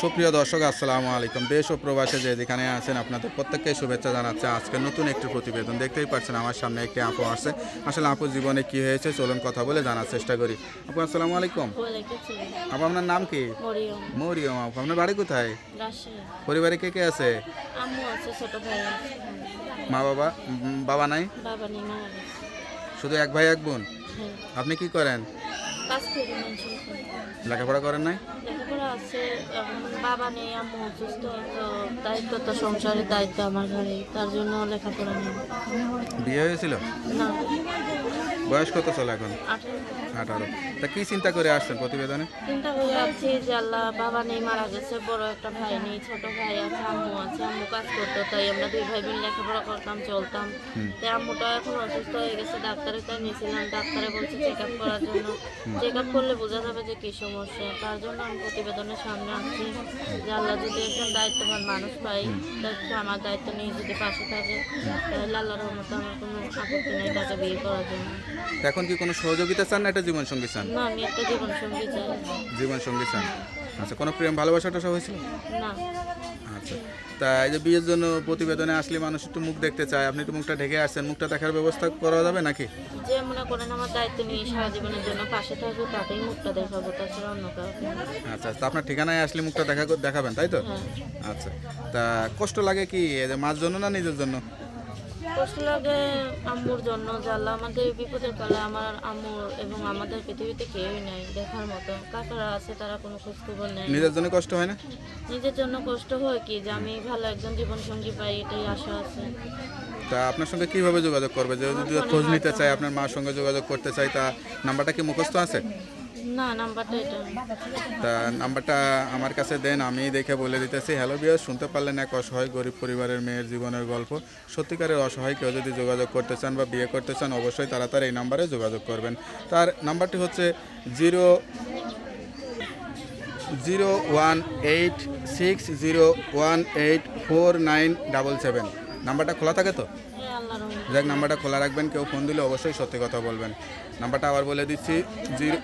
সুপ্রিয় দর্শক আসসালামু আলাইকুম। দেশ ও প্রবাসে যে যেখানে আছেন আপনাদের প্রত্যেককে শুভেচ্ছা জানাচ্ছে। আজকে নতুন একটি প্রতিবেদন দেখতেই পাচ্ছেন আমার সামনে একটি আপু আসছে। আসলে আপুর জীবনে কি হয়েছে চলুন কথা বলে জানার চেষ্টা করি। আপু আসসালামু আলাইকুম। আপু আপনার নাম কি? মরিয়ম। আপু আপনার বাড়ি কোথায়? রাজশাহী। পরিবারে কে কে আছে? আম্মু আছে ছোট ভাই আছে। মা বাবা বাবা নাই? বাবা নেই মা আছে শুধু এক ভাই এক বোন? হ্যাঁ। আপনি কি করেন? কাজ করি মানুষের লেখাপড়া করেন নাই? লেখাপড়া আছে বাবা নেই আম্মু অসুস্থ তো দায়িত্ব তো সংসারের দায়িত্ব আমার ঘরে তার জন্য লেখাপড়া নেই। বিয়ে হয়েছিল? না। বয়স কত চলে এখন? আঠারো। তা কি চিন্তা করে আসছেন প্রতিবেদনে? চিন্তা করে আছি যে আল্লাহ বাবা নেই মারা গেছে বড় একটা ভাই নেই ছোট ভাই আছে আম্মু আছে আম্মু কাজ করতো তাই আমরা দুই ভাই বোন লেখাপড়া করতাম চলতাম। তাই আম্মুটা এখন অসুস্থ হয়ে গেছে ডাক্তারের কাছে নিয়েছিলাম ডাক্তারে বলছে চেক আপ করার জন্য। চেক আপ করলে বোঝা যাবে যে কী সমস্যা। তার জন্য আমি প্রতিবেদনের সামনে আসছি যে আল্লাহ যদি একজন দায়িত্ববান মানুষ পাই তাহলে আমার দায়িত্ব নিয়ে যদি পাশে থাকে তাহলে আল্লাহর রহমতে আমার কোনো আপত্তি নেই তাকে বিয়ে করার জন্য। এখন কি কোনো সহযোগিতা চান না এটা জীবন সঙ্গী চান? না আমি একটা জীবন সঙ্গী চাই জীবন সঙ্গী চান। আচ্ছা কোনো প্রেম ভালোবাসাটা সব হয়েছিল? না। আচ্ছা তা এই যে বিয়ের জন্য প্রতিবেদনে আসলে মানুষ একটু মুখ দেখতে চায় আপনি একটু মুখটা ঢেকে আসছেন মুখটা দেখার ব্যবস্থা করা যাবে নাকি? যে মনে করেন আমার দায়িত্ব নিয়ে সারা জীবনের জন্য পাশে থাকবে তাকেই মুখটা দেখাবো তাছাড়া অন্য কাউকে না। আচ্ছা তা আপনার ঠিকানায় আসলে মুখটা দেখা দেখাবেন তাই তো? হ্যাঁ। আচ্ছা তা কষ্ট লাগে কি এই যে মাছ জন্য না নিজের জন্য? কষ্ট লাগে আম্মুর জন্য জানলা আমাদের বিপদের কালে আমার আম্মুর এবং আমাদের পৃথিবীতে কেউই নাই দেখার মতো। কাকারা আছে তারা কোনো খোঁজ খবর নেই নিজের জন্য কষ্ট হয় না? নিজের জন্য কষ্ট হয় কি? যে আমি ভালো একজন জীবন সঙ্গী পাই এটাই আশা আছে। তা আপনার সঙ্গে কীভাবে যোগাযোগ করবে? যে যদি খোঁজ নিতে চাই আপনার মার সঙ্গে যোগাযোগ করতে চাই তা নাম্বারটা কি মুখস্থ আছে? না তা নাম্বারটা আমার কাছে দেন, আমি দেখে বলে দিতেছি। হ্যালো বিয়ার শুনতে পারলেন এক অসহায় গরিব পরিবারের মেয়ের জীবনের গল্প। সত্যিকারের অসহায় কেউ যদি যোগাযোগ করতে চান বা বিয়ে করতে চান, অবশ্যই তারা তার এই নাম্বারে যোগাযোগ করবেন। তার নাম্বারটি হচ্ছে zero zero one eight six zero one eight four nine double seven. নাম্বারটা খোলা থাকে তো। যাক, নাম্বারটা খোলা রাখবেন, কেউ ফোন দিলে অবশ্যই সত্যি কথা বলবেন। নাম্বারটা আবার বলে দিচ্ছি, জিরো